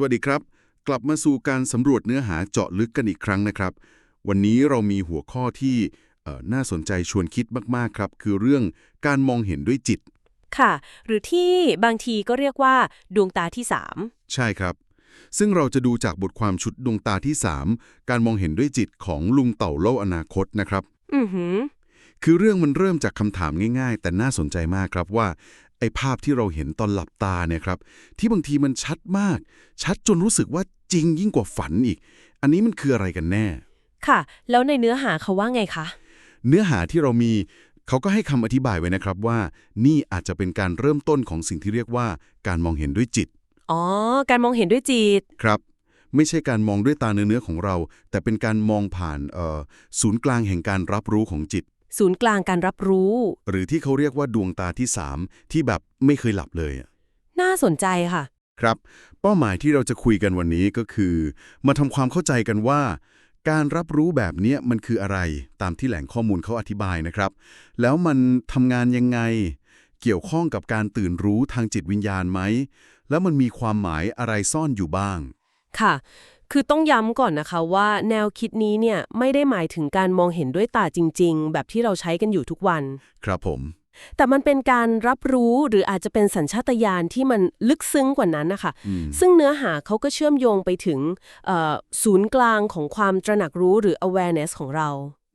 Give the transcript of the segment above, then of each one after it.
สวัสดีครับ กลับมาสู่การสำรวจเนื้อหาเจาะลึกกันอีกครั้งนะครับ วันนี้เรามีหัวข้อที่เอ่อน่าสนใจชวนคิดมากๆครับ คือเรื่องการมองเห็นด้วยจิต ค่ะ หรือที่บางทีก็เรียกว่า ดวงตาที่สามใช่ครับ ซึ่งเราจะดูจากบทความชุดดวงตาที่ 3 การมองเห็นด้วยจิตของลุงเต่าโลกอนาคตนะครับ อือหือคือเรื่องมันเริ่มจากคำถามง่าย ๆ แต่น่าสนใจมากครับว่า ไอ้ภาพที่เราเห็นตอนหลับตาเนี่ยครับ ที่บางทีมันชัดมาก ชัดจนรู้สึกว่าจริงยิ่งกว่าฝันอีก อันนี้มันคืออะไรกันแน่ ค่ะ แล้วในเนื้อหาเขาว่าไงคะ เนื้อหาที่เรามีเขาก็ให้คำอธิบายไว้นะครับว่า นี่อาจจะเป็นการเริ่มต้นของสิ่งที่เรียกว่าการมองเห็นด้วยจิต อ๋อ การมองเห็นด้วยจิต ครับ ไม่ใช่การมองด้วยตาเนื้อๆของเรา แต่เป็นการมองผ่านเอ่อศูนย์กลางแห่งการรับรู้ของจิต ศูนย์กลางการรับรู้ หรือที่เขาเรียกว่าดวงตาที่ 3 ที่แบบไม่เคยหลับเลยอะน่าสนใจค่ะ ครับ เป้าหมายที่เราจะคุยกันวันนี้ก็คือ มาทำความเข้าใจกันว่า การรับรู้แบบเนี้ยมันคืออะไรตามที่แหล่งข้อมูลเขาอธิบายนะครับ แล้วมันทำงานยังไง เกี่ยวข้องกับการตื่นรู้ทางจิตวิญญาณไหม แล้วมันมีความหมายอะไรซ่อนอยู่บ้าง ค่ะ คือต้องย้ำก่อนนะคะว่าแนวคิดนี้เนี่ยไม่ได้หมายถึงการมองเห็นด้วยตาจริง ๆ แบบที่เราใช้กันอยู่ทุกวัน ครับผม แต่มันเป็นการรับรู้หรืออาจจะเป็นสัญชาตญาณที่มันลึกซึ้งกว่านั้นนะคะอืมซึ่งเนื้อหาเขาก็เชื่อมโยงไปถึงเอ่อศูนย์กลางของความตระหนักรู้หรือ awareness ของเรา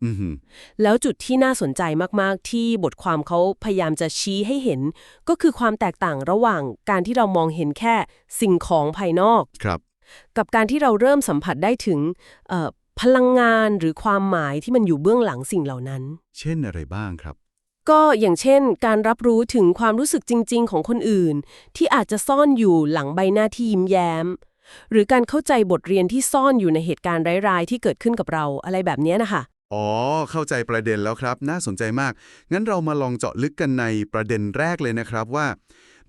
อือหือแล้วจุดที่น่าสนใจมากๆ ที่บทความเขาพยายามจะชี้ให้เห็น ก็คือความแตกต่างระหว่างการที่เรามองเห็นแค่สิ่งของภายนอกครับ กับการที่เราเริ่มสัมผัสได้ถึงเอ่อพลังงานหรือความหมายที่มันอยู่เบื้องหลังสิ่งเหล่านั้น เช่นอะไรบ้างครับ ก็อย่างเช่น การรับรู้ถึงความรู้สึกจริง ๆ ของคนอื่น ที่อาจจะซ่อนอยู่หลังใบหน้าที่ยิ้มแย้ม หรือการเข้าใจบทเรียนที่ซ่อนอยู่ในเหตุการณ์ร้ายๆที่เกิดขึ้นกับเราอะไรแบบเนี้ยนะคะอ๋อ เข้าใจประเด็นแล้วครับ น่าสนใจมาก งั้นเรามาลองเจาะลึกกันในประเด็นแรกเลยนะครับว่า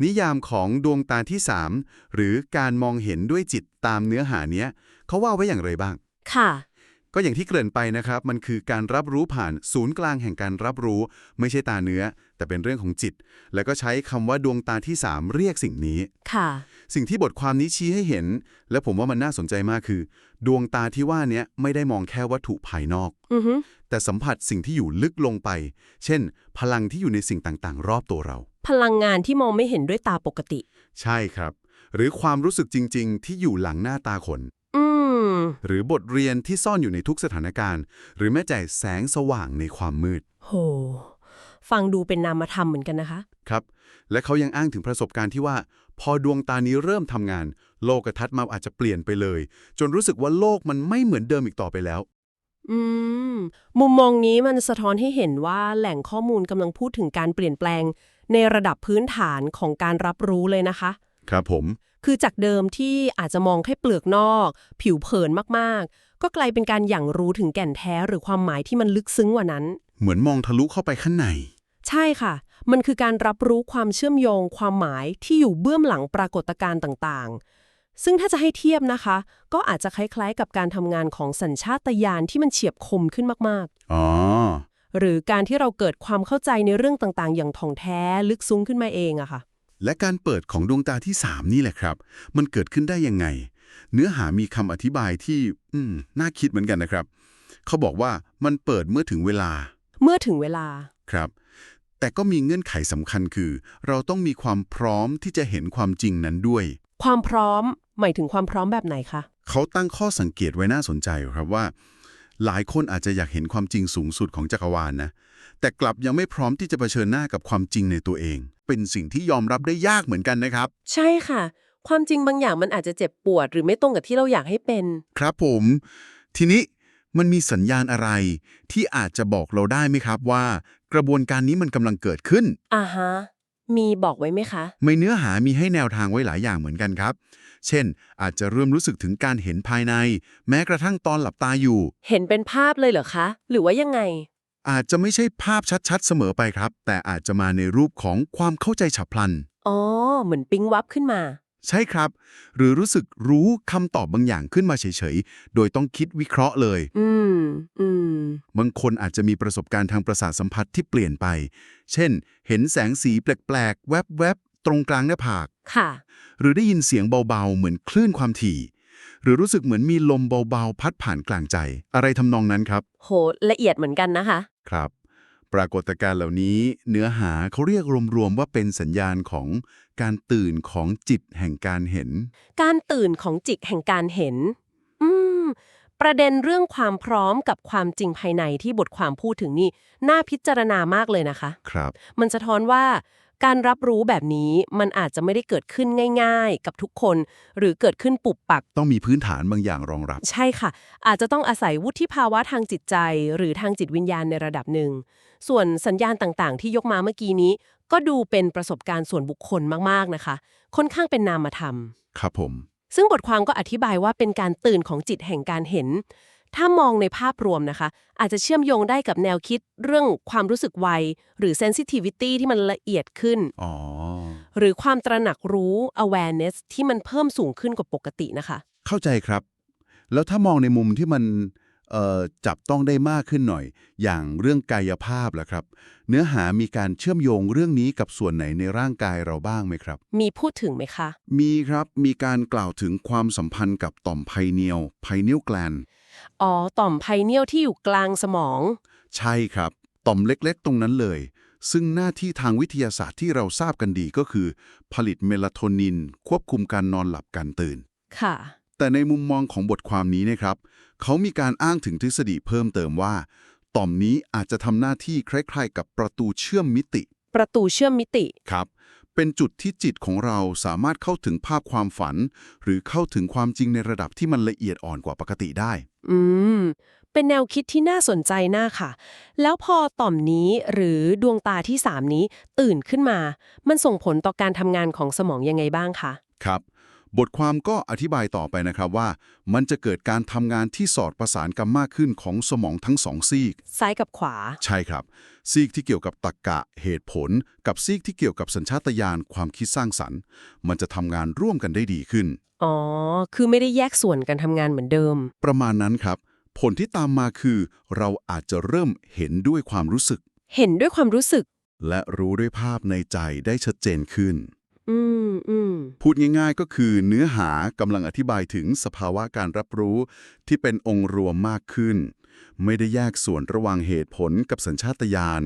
นิยามของดวงตาที่ 3 หรือการมองเห็นด้วยจิตตามเนื้อหาเนี้ยเขาว่าไว้อย่างไรบ้าง ค่ะ ก็อย่างที่เกริ่นไปนะครับ มันคือการรับรู้ผ่านศูนย์กลางแห่งการรับรู้ ไม่ใช่ตาเนื้อ แต่เป็นเรื่องของจิต แล้วก็ใช้คำว่าดวงตาที่ 3 เรียกสิ่งนี้ ค่ะ สิ่งที่บทความนี้ชี้ให้เห็น และผมว่ามันน่าสนใจมากคือ ดวงตาที่ว่าเนี้ยไม่ได้มองแค่วัตถุภายนอก อือฮึแต่สัมผัสสิ่งที่อยู่ลึกลงไป เช่น พลังที่อยู่ในสิ่งต่างๆ รอบตัวเรา พลังงานที่มองไม่เห็นด้วยตาปกติ ใช่ครับ หรือความรู้สึกจริง ๆ ที่อยู่หลังหน้าตาคน อืม หรือบทเรียนที่ซ่อนอยู่ในทุกสถานการณ์ หรือแม้แต่แสงสว่างในความมืด โห ฟังดูเป็นนามธรรมเหมือนกันนะคะ ครับ และเขายังอ้างถึงประสบการณ์ที่ว่า พอดวงตานี้เริ่มทำงาน โลกทัศน์มันอาจจะเปลี่ยนไปเลย จนรู้สึกว่าโลกมันไม่เหมือนเดิมอีกต่อไปแล้ว อืม มุมมองนี้มันสะท้อนให้เห็นว่าแหล่งข้อมูลกำลังพูดถึงการเปลี่ยนแปลง ในระดับพื้นฐานของการรับรู้เลยนะคะ ครับผม คือจากเดิมที่อาจจะมองแค่เปลือกนอก ผิวเผินมากๆ ก็กลายเป็นการหยั่งรู้ถึงแก่นแท้หรือความหมายที่มันลึกซึ้งกว่านั้น เหมือนมองทะลุเข้าไปข้างใน ใช่ค่ะ มันคือการรับรู้ความเชื่อมโยง ความหมายที่อยู่เบื้องหลังปรากฏการณ์ต่างๆ ซึ่งถ้าจะให้เทียบนะคะ ก็อาจจะคล้ายๆ กับการทำงานของสัญชาตญาณที่มันเฉียบคมขึ้นมากอ๋อๆ หรือการที่เราเกิดความเข้าใจในเรื่องต่างๆ อย่างถ่องแท้ลึกซึ้งขึ้นมาเองอะค่ะ และการเปิดของดวงตาที่ 3 นี่แหละครับ มันเกิดขึ้นได้ยังไง เนื้อหามีคำอธิบายที่ อืม น่าคิดเหมือนกันนะครับ เขาบอกว่ามันเปิดเมื่อถึงเวลา เมื่อถึงเวลา ครับ แต่ก็มีเงื่อนไขสำคัญคือ เราต้องมีความพร้อมที่จะเห็นความจริงนั้นด้วย ความพร้อมหมายถึงความพร้อมแบบไหนคะ เขาตั้งข้อสังเกตไว้น่าสนใจครับว่า หลายคนอาจจะอยากเห็นความจริงสูงสุดของจักรวาลนะ แต่กลับยังไม่พร้อมที่จะเผชิญหน้ากับความจริงในตัวเอง เป็นสิ่งที่ยอมรับได้ยากเหมือนกันนะครับ ใช่ค่ะ ความจริงบางอย่างมันอาจจะเจ็บปวด หรือไม่ตรงกับที่เราอยากให้เป็น ครับผม ทีนี้มันมีสัญญาณอะไร ที่อาจจะบอกเราได้ไหมครับว่า กระบวนการนี้มันกำลังเกิดขึ้นอ่าฮะ มีบอกไว้ไหมคะ ในเนื้อหามีให้แนวทางไว้หลายอย่างเหมือนกันครับ เช่น อาจจะเริ่มรู้สึกถึงการเห็นภายใน แม้กระทั่งตอนหลับตาอยู่ เห็นเป็นภาพเลยเหรอคะ หรือว่ายังไง อาจจะไม่ใช่ภาพชัดๆ เสมอไปครับ แต่อาจจะมาในรูปของความเข้าใจฉับพลัน อ๋อ เหมือนปิ๊งวับขึ้นมา ใช่ครับ หรือรู้สึกรู้คำตอบบางอย่างขึ้นมาเฉยๆ โดยต้องคิดวิเคราะห์เลย อืม อืม บางคนอาจจะมีประสบการณ์ทางประสาทสัมผัสที่เปลี่ยนไป เช่น เห็นแสงสีแปลกๆ แวบๆ ตรงกลางหน้าผาก ค่ะ หรือได้ยินเสียงเบาๆ เหมือนคลื่นความถี่ หรือรู้สึกเหมือนมีลมเบาๆ พัดผ่านกลางใจ อะไรทำนองนั้นครับ โห ละเอียดเหมือนกันนะคะ ครับ ปรากฏการณ์เหล่านี้เนื้อหาเขาเรียกรวมๆว่าเป็นสัญญาณของการตื่นของจิตแห่งการเห็น การตื่นของจิตแห่งการเห็น อืม ประเด็นเรื่องความพร้อมกับความจริงภายในที่บทความพูดถึงนี่ น่าพิจารณามากเลยนะคะ ครับ มันสะท้อนว่า การรับรู้แบบนี้มันอาจจะไม่ได้เกิดขึ้นง่าย ๆ กับทุกคน หรือเกิดขึ้นปุบปัก ต้องมีพื้นฐานบางอย่างรองรับ ใช่ค่ะ อาจจะต้องอาศัยวุฒิภาวะทางจิตใจ หรือทางจิตวิญญาณในระดับหนึ่ง ส่วนสัญญาณต่างๆ ที่ยกมาเมื่อกี้นี้ ก็ดูเป็นประสบการณ์ส่วนบุคคลมากๆนะคะ ค่อนข้างเป็นนามธรรม ครับผม ซึ่งบทความก็อธิบายว่าเป็นการตื่นของจิตแห่งการเห็น ถ้ามองในภาพรวมนะคะ อาจจะเชื่อมโยงได้กับแนวคิดเรื่องความรู้สึกไว หรือ sensitivity ที่มันละเอียดขึ้นอ๋อหรือความตระหนักรู้ awareness ที่มันเพิ่มสูงขึ้นกว่าปกตินะคะ เข้าใจครับ แล้วถ้ามองในมุมที่มันเอ่อจับต้องได้มากขึ้นหน่อย อย่างเรื่องกายภาพล่ะครับ เนื้อหามีการเชื่อมโยงเรื่องนี้กับส่วนไหนในร่างกายเราบ้างไหมครับ มีพูดถึงไหมคะ มีครับมีการกล่าวถึงความสัมพันธ์กับต่อมไพเนียลไพเนียลแกลน อ๋อ ต่อมไพเนียลที่อยู่กลางสมอง ใช่ครับ ต่อมเล็กๆ ตรงนั้นเลย ซึ่งหน้าที่ทางวิทยาศาสตร์ที่เราทราบกันดีก็คือ ผลิตเมลาโทนิน ควบคุมการนอนหลับการตื่น ค่ะ แต่ในมุมมองของบทความนี้นะครับ เขามีการอ้างถึงทฤษฎีเพิ่มเติมว่า ต่อมนี้อาจจะทำหน้าที่คล้ายๆ กับประตูเชื่อมมิติ ประตูเชื่อมมิติ ครับ เป็นจุดที่จิตของเราสามารถเข้าถึงภาพความฝัน หรือเข้าถึงความจริงในระดับที่มันละเอียดอ่อนกว่าปกติได้ อืม เป็นแนวคิดที่น่าสนใจน่าค่ะ แล้วพอต่อมนี้หรือดวงตาที่ 3 นี้ตื่นขึ้นมา มันส่งผลต่อการทำงานของสมองยังไงบ้างคะ ครับ บทความก็อธิบายต่อไปนะครับว่า มันจะเกิดการทำงานที่สอดประสานกันมากขึ้นของสมองทั้งสองซีก ซ้ายกับขวา ใช่ครับ ซีกที่เกี่ยวกับตรรกะเหตุผล กับซีกที่เกี่ยวกับสัญชาตญาณความคิดสร้างสรรค์ มันจะทำงานร่วมกันได้ดีขึ้น อ๋อ คือไม่ได้แยกส่วนกันทำงานเหมือนเดิม ประมาณนั้นครับ ผลที่ตามมาคือ เราอาจจะเริ่มเห็นด้วยความรู้สึก เห็นด้วยความรู้สึก และรู้ด้วยภาพในใจได้ชัดเจนขึ้น อืมอืมพูดง่ายๆก็คือเนื้อหากำลังอธิบายถึงสภาวะการรับรู้ที่เป็นองค์รวมมากขึ้น ไม่ได้แยกส่วนระหว่างเหตุผลกับสัญชาตญาณ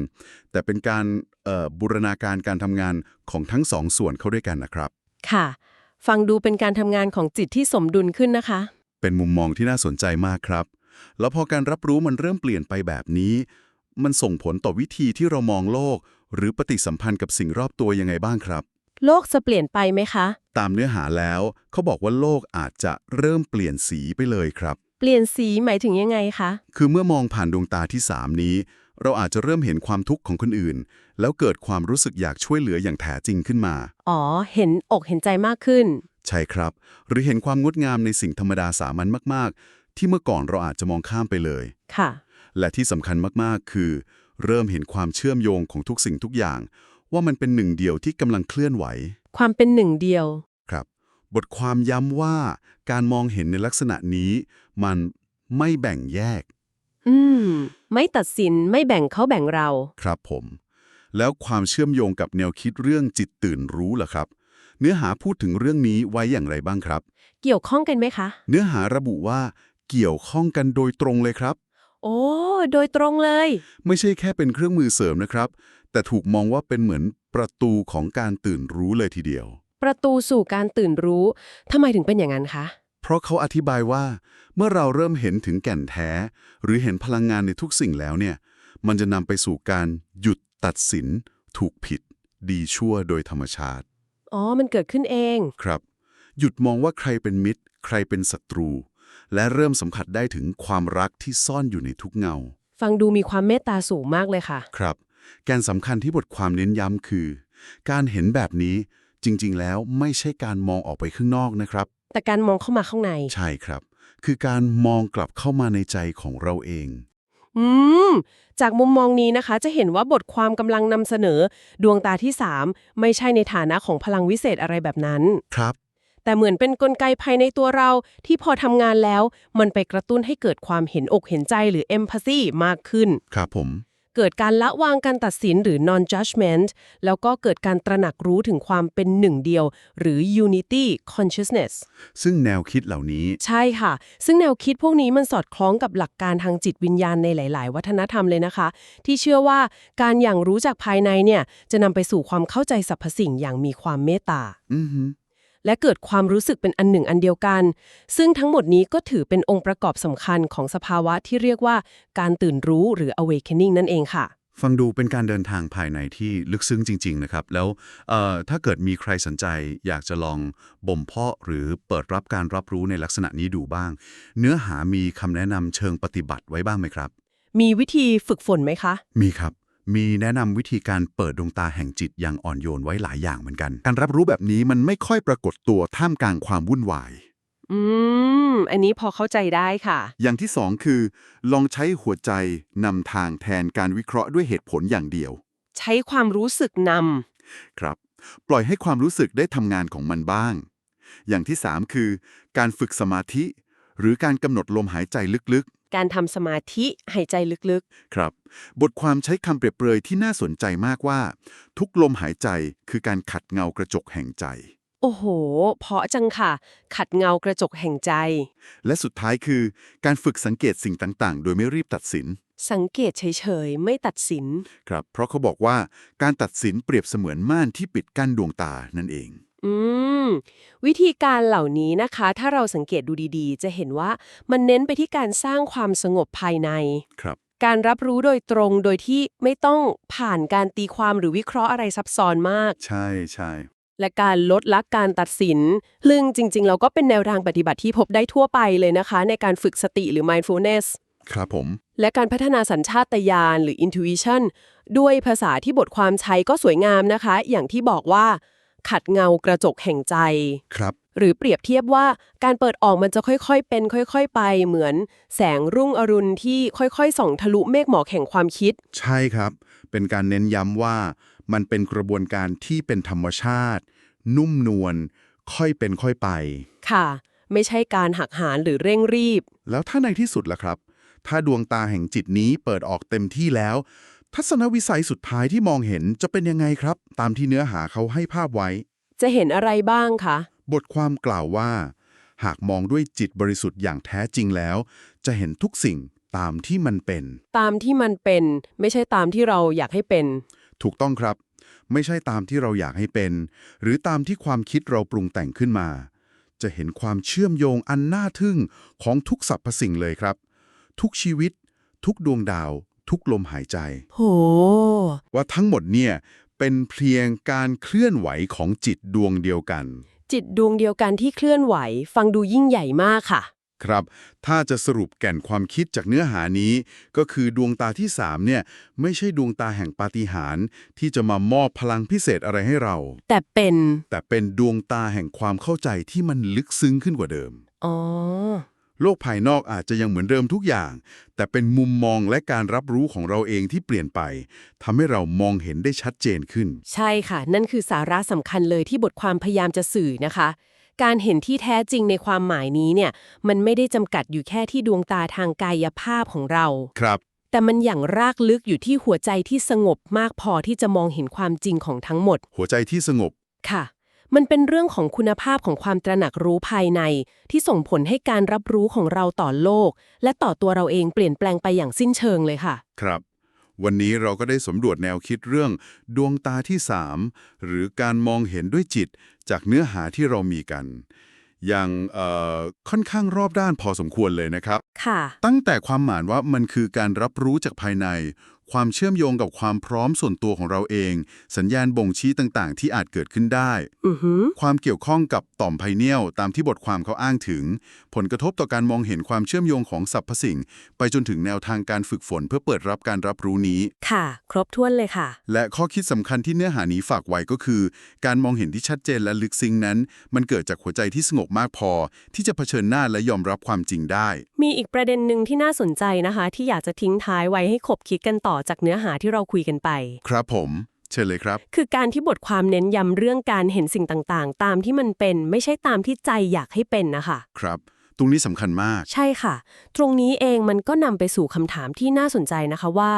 แต่เป็นการเอ่อบูรณาการการทำงานของทั้งสองส่วนเข้าด้วยกันนะครับ ค่ะ ฟังดูเป็นการทำงานของจิตที่สมดุลขึ้นนะคะ เป็นมุมมองที่น่าสนใจมากครับ แล้วพอการรับรู้มันเริ่มเปลี่ยนไปแบบนี้ มันส่งผลต่อวิธีที่เรามองโลก หรือปฏิสัมพันธ์กับสิ่งรอบตัวยังไงบ้างครับ โลกจะเปลี่ยนไปไหมคะ ตามเนื้อหาแล้วเขาบอกว่าโลกอาจจะเริ่มเปลี่ยนสีไปเลยครับ เปลี่ยนสีหมายถึงยังไงคะ คือเมื่อมองผ่านดวงตาที่3นี้ เราอาจจะเริ่มเห็นความทุกข์ของคนอื่น แล้วเกิดความรู้สึกอยากช่วยเหลืออย่างแท้จริงขึ้นมา อ๋อ เห็นอกเห็นใจมากขึ้น ใช่ครับ หรือเห็นความงดงามในสิ่งธรรมดาสามัญมาก ๆ ที่เมื่อก่อนเราอาจจะมองข้ามไปเลย ค่ะ และที่สำคัญมาก ๆ คือ เริ่มเห็นความเชื่อมโยงของทุกสิ่งทุกอย่าง ว่ามันเป็นหนึ่งเดียวที่กำลังเคลื่อนไหว ความเป็นหนึ่งเดียว ครับ บทความย้ำว่าการมองเห็นในลักษณะนี้ มันไม่แบ่งแยก อืม ไม่ตัดสินไม่แบ่งเขาแบ่งเรา ครับผม แล้วความเชื่อมโยงกับแนวคิดเรื่องจิตตื่นรู้ล่ะครับ เนื้อหาพูดถึงเรื่องนี้ไว้อย่างไรบ้างครับ เกี่ยวข้องกันไหมคะ เนื้อหาระบุว่า เกี่ยวข้องกันโดยตรงเลยครับ โอ้ โดยตรงเลย ไม่ใช่แค่เป็นเครื่องมือเสริมนะครับ แต่ถูกมองว่าเป็นเหมือนประตูของการตื่นรู้เลยทีเดียว ประตูสู่การตื่นรู้ทำไมถึงเป็นอย่างนั้นคะ เพราะเขาอธิบายว่า เมื่อเราเริ่มเห็นถึงแก่นแท้ หรือเห็นพลังงานในทุกสิ่งแล้วเนี่ย มันจะนำไปสู่การหยุดตัดสิน ถูกผิด ดีชั่วโดยธรรมชาติ อ๋อ มันเกิดขึ้นเอง ครับ หยุดมองว่าใครเป็นมิตร ใครเป็นศัตรู และเริ่มสัมผัสได้ถึงความรักที่ซ่อนอยู่ในทุกเงา ฟังดูมีความเมตตาสูงมากเลยค่ะ ครับ แกนสำคัญที่บทความเน้นย้ำคือ การเห็นแบบนี้จริง ๆ แล้วไม่ใช่การมองออกไปข้างนอกนะครับ แต่การมองเข้ามาข้างใน ใช่ครับ คือการมองกลับเข้ามาในใจของเราเอง อืม จากมุมมองนี้นะคะ จะเห็นว่าบทความกำลังนำเสนอ ดวงตาที่ 3 ไม่ใช่ในฐานะของพลังวิเศษอะไรแบบนั้น ครับ แต่เหมือนเป็นนกลไกภายในตัวเราที่พอทำงานแล้ว มันไปกระตุ้นให้เกิดความเห็นอกเห็นใจหรือเอมพัซซีมากขึ้น ครับผม เกิดการละวางการตัดสินหรือ non judgment แล้วก็เกิดการตระหนักรู้ถึงความเป็นหนึ่งเดียว หรือ unity consciousness ซึ่งแนวคิดเหล่านี้ ใช่ค่ะ ซึ่งแนวคิดพวกนี้มันสอดคล้องกับหลักการทางจิตวิญญาณในหลาย ๆ วัฒนธรรมเลยนะคะ ที่เชื่อว่าการอย่างรู้จากภายในเนี่ยจะนำไปสู่ความเข้าใจสรรพสิ่งอย่างมีความเมตตา อือฮึ และเกิดความรู้สึกเป็นอันหนึ่งอันเดียวกัน ซึ่งทั้งหมดนี้ก็ถือเป็นองค์ประกอบสำคัญของสภาวะที่เรียกว่าการตื่นรู้หรือ awakening นั่นเองค่ะ ฟังดูเป็นการเดินทางภายในที่ลึกซึ้งจริง ๆ นะครับ แล้วเอ่อถ้าเกิดมีใครสนใจ อยากจะลองบ่มเพาะหรือเปิดรับการรับรู้ในลักษณะนี้ดูบ้าง เนื้อหามีคำแนะนำเชิงปฏิบัติไว้บ้างไหมครับ มีวิธีฝึกฝนไหมคะ มีครับ มีแนะนำวิธีการเปิดดวงตาแห่งจิตอย่างอ่อนโยนไว้หลายอย่างเหมือนกัน การรับรู้แบบนี้มันไม่ค่อยปรากฏตัวท่ามกลางความวุ่นวาย อืม อันนี้พอเข้าใจได้ค่ะ อย่างที่สองคือ ลองใช้หัวใจนำทางแทนการวิเคราะห์ด้วยเหตุผลอย่างเดียว ใช้ความรู้สึกนครับ ปล่อยให้ความรู้สึกได้ทำงานของมันบ้าง อย่างที่สามคือ การฝึกสมาธิ หรือการกำหนดลมหายใจลึกำ การทำสมาธิหายใจลึกๆ ครับ บทความใช้คำเปรียบเปรยที่น่าสนใจมากว่า ทุกลมหายใจคือการขัดเงากระจกแห่งใจๆโอ้โห เพราะจังค่ะ ขัดเงากระจกแห่งใจ และสุดท้ายคือ การฝึกสังเกตสิ่งต่างๆ โดยไม่รีบตัดสิน สังเกตเฉยๆ ไม่ตัดสิน ครับ เพราะเขาบอกว่าการตัดสินเปรียบเสมือนม่านที่ปิดกั้นดวงตานั่นเอง อืม วิธีการเหล่านี้นะคะ ถ้าเราสังเกตดูดีๆ จะเห็นว่ามันเน้นไปที่การสร้างความสงบภายใน ครับ การรับรู้โดยตรงโดยที่ไม่ต้องผ่านการตีความหรือวิเคราะห์อะไรซับซ้อนมาก ใช่ใช่และการลดละการตัดสินซึ่งจริง ๆ เราก็เป็นแนวทางปฏิบัติที่พบได้ทั่วไปเลยนะคะ ในการฝึกสติหรือ mindfulness ครับผม และการพัฒนาสัญชาตญาณหรือ intuition ด้วยภาษาที่บทความใช้ก็สวยงามนะคะ อย่างที่บอกว่า ขัดเงากระจกแห่งใจ ครับ หรือเปรียบเทียบว่าการเปิดออกมันจะค่อยๆ เป็นค่อยๆ ไปเหมือนแสงรุ่งอรุณที่ค่อยๆ ส่องทะลุเมฆหมอกแห่งความคิด ใช่ครับ เป็นการเน้นย้ำว่า มันเป็นกระบวนการที่เป็นธรรมชาติ นุ่มนวลค่อยเป็นค่อยไป ค่ะ ไม่ใช่การหักหานหรือเร่งรีบ แล้วถ้าในที่สุดล่ะครับ ถ้าดวงตาแห่งจิตนี้เปิดออกเต็มที่แล้ว ทัศนวิสัยสุดท้ายที่มองเห็นจะเป็นยังไงครับ ตามที่เนื้อหาเขาให้ภาพไว้ จะเห็นอะไรบ้างคะ บทความกล่าวว่า หากมองด้วยจิตบริสุทธิ์อย่างแท้จริงแล้ว จะเห็นทุกสิ่งตามที่มันเป็น ตามที่มันเป็น ไม่ใช่ตามที่เราอยากให้เป็น ถูกต้องครับ ไม่ใช่ตามที่เราอยากให้เป็น หรือตามที่ความคิดเราปรุงแต่งขึ้นมา จะเห็นความเชื่อมโยงอันน่าทึ่งของทุกสรรพสิ่งเลยครับ ทุกชีวิต ทุกดวงดาว ทุกลมหายใจ โห ว่าทั้งหมดเนี่ยเป็นเพียงการเคลื่อนไหวของจิตดวงเดียวกัน จิตดวงเดียวกันที่เคลื่อนไหว ฟังดูยิ่งใหญ่มากค่ะ ครับ ถ้าจะสรุปแก่นความคิดจากเนื้อหานี้ ก็คือดวงตาที่สามเนี่ยไม่ใช่ดวงตาแห่งปาฏิหาริย์ที่จะมามอบพลังพิเศษอะไรให้เรา แต่เป็น แต่เป็นดวงตาแห่งความเข้าใจที่มันลึกซึ้งขึ้นกว่าเดิม อ๋อ โลกภายนอกอาจจะยังเหมือนเดิมทุกอย่าง แต่เป็นมุมมองและการรับรู้ของเราเองที่เปลี่ยนไปทำให้เรามองเห็นได้ชัดเจนขึ้น ใช่ค่ะ นั่นคือสาระสำคัญเลยที่บทความพยายามจะสื่อนะคะ การเห็นที่แท้จริงในความหมายนี้เนี่ย มันไม่ได้จำกัดอยู่แค่ที่ดวงตาทางกายภาพของเรา ครับ แต่มันอย่างรากลึกอยู่ที่หัวใจที่สงบมากพอที่จะมองเห็นความจริงของทั้งหมด หัวใจที่สงบค่ะ มันเป็นเรื่องของคุณภาพของความตระหนักรู้ภายใน ที่ส่งผลให้การรับรู้ของเราต่อโลก และต่อตัวเราเองเปลี่ยนแปลงไปอย่างสิ้นเชิงเลยค่ะ ครับ วันนี้เราก็ได้สำรวจแนวคิดเรื่อง ดวงตาที่สามหรือการมองเห็นด้วยจิต จากเนื้อหาที่เรามีกัน อย่างเอ่อค่อนข้างรอบด้านพอสมควรเลยนะครับ ค่ะ ตั้งแต่ความหมายว่ามันคือการรับรู้จากภายใน ความเชื่อมโยงกับความพร้อมส่วนตัวของเราเอง สัญญาณบ่งชี้ต่างๆ ที่อาจเกิดขึ้นได้อือหือความเกี่ยวข้องกับต่อมไพเนียลตามที่บทความเขาอ้างถึง ผลกระทบต่อการมองเห็นความเชื่อมโยงของสรรพสิ่ง ไปจนถึงแนวทางการฝึกฝนเพื่อเปิดรับการรับรู้นี้ ค่ะ ครบถ้วนเลยค่ะ และข้อคิดสำคัญที่เนื้อหานี้ฝากไว้ก็คือ การมองเห็นที่ชัดเจนและลึกซึ้งนั้น มันเกิดจากหัวใจที่สงบมากพอ ที่จะเผชิญหน้าและยอมรับความจริงได้ มีอีกประเด็นหนึ่งที่น่าสนใจนะคะ ที่อยากจะทิ้งท้ายไว้ให้ขบคิดกันต่อจากเนื้อหาที่เราคุยกันไป ครับผมเชิญเลยครับ คือการที่บทความเน้นย้ำเรื่องการเห็นสิ่งต่างๆ ตามที่มันเป็นไม่ใช่ตามที่ใจอยากให้เป็นนะคะ ครับ ตรงนี้สำคัญมาก ใช่ค่ะ ตรงนี้เองมันก็นำไปสู่คำถามที่น่าสนใจนะคะว่า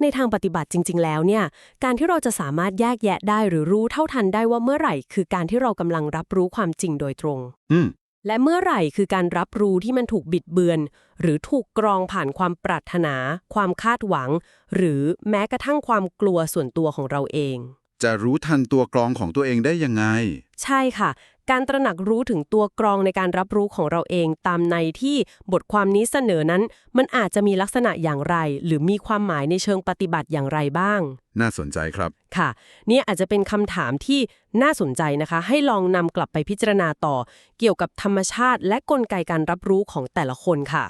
ในทางปฏิบัติจริง ๆ แล้วเนี่ย การที่เราจะสามารถแยกแยะได้หรือรู้เท่าทันได้ว่าเมื่อไหร่ คือการที่เรากำลังรับรู้ความจริงโดยตรง อืม และเมื่อไหร่คือการรับรู้ที่มันถูกบิดเบือน หรือถูกกรองผ่านความปรารถนา ความคาดหวัง หรือแม้กระทั่งความกลัวส่วนตัวของเราเอง จะรู้ทันตัวกรองของตัวเองได้ยังไง ใช่ค่ะ การตระหนักรู้ถึงตัวกรองในการรับรู้ของเราเองตามในที่บทความนี้เสนอนั้น มันอาจจะมีลักษณะอย่างไร หรือมีความหมายในเชิงปฏิบัติอย่างไรบ้าง น่าสนใจครับค่ะ นี่อาจจะเป็นคำถามที่น่าสนใจนะคะ ให้ลองนำกลับไปพิจารณาต่อ เกี่ยวกับธรรมชาติและกลไกการรับรู้ของแต่ละคนค่ะ